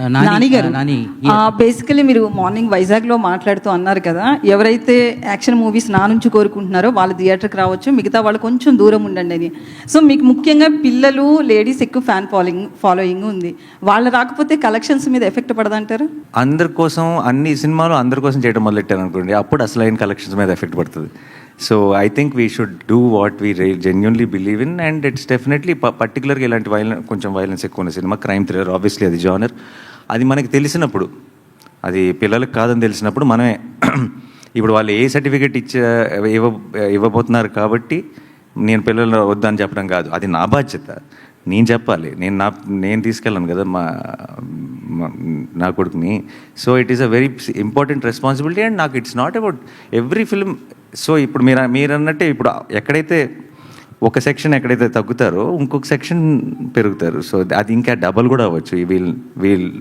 ఆ, నాని- నాని గారు. ఆ, నాని, బేసికలీ మీరు మార్నింగ్ వైజాగ్లో మాట్లాడుతూ అన్నారు కదా ఎవరైతే యాక్షన్ మూవీస్ నా నుంచి కోరుకుంటున్నారో వాళ్ళు థియేటర్కి రావచ్చు మిగతా వాళ్ళు కొంచెం దూరం ఉండండి అని. సో మీకు ముఖ్యంగా పిల్లలు లేడీస్ ఎక్కువ ఫ్యాన్ ఫాలోయింగ్ ఫాలోయింగ్ ఉంది. వాళ్ళు రాకపోతే కలెక్షన్స్ మీద ఎఫెక్ట్ పడదంటారు? అందరి కోసం అన్ని సినిమాలు అందరి కోసం చేయడం మొదలెట్టారు అనుకోండి అప్పుడు అసలైన కలెక్షన్స్ మీద ఎఫెక్ట్ పడుతుంది. So I think we should do what we genuinely believe in and it's definitely పర్టికులర్గా ఇలాంటి వైలెన్ కొంచెం వైలెన్స్ ఎక్కువ ఉన్న సినిమా క్రైమ్ థ్రిల్లర్ ఆబ్వియస్లీ అది జానర్ అది మనకి తెలిసినప్పుడు అది పిల్లలకు కాదని తెలిసినప్పుడు మనమే ఇప్పుడు వాళ్ళు ఏ సర్టిఫికేట్ ఇచ్చే ఇవ్వ ఇవ్వబోతున్నారు కాబట్టి నేను పిల్లలు వద్దని చెప్పడం కాదు. అది నా బాధ్యత. నేను చెప్పాలి. నేను నా నేను తీసుకెళ్ళాను కదా మా మా- నా కొడుకుని. So it is a very important responsibility and నాకు it's not about every film so ఇప్పుడు మీరు మీరు అన్నట్టే ఇప్పుడు ఎక్కడైతే ఒక సెక్షన్ ఎక్కడైతే తగ్గుతారో ఇంకొక సెక్షన్ పెరుగుతారు. సో అది ఇంకా డబల్ కూడా అవ్వచ్చు. Wheel wheel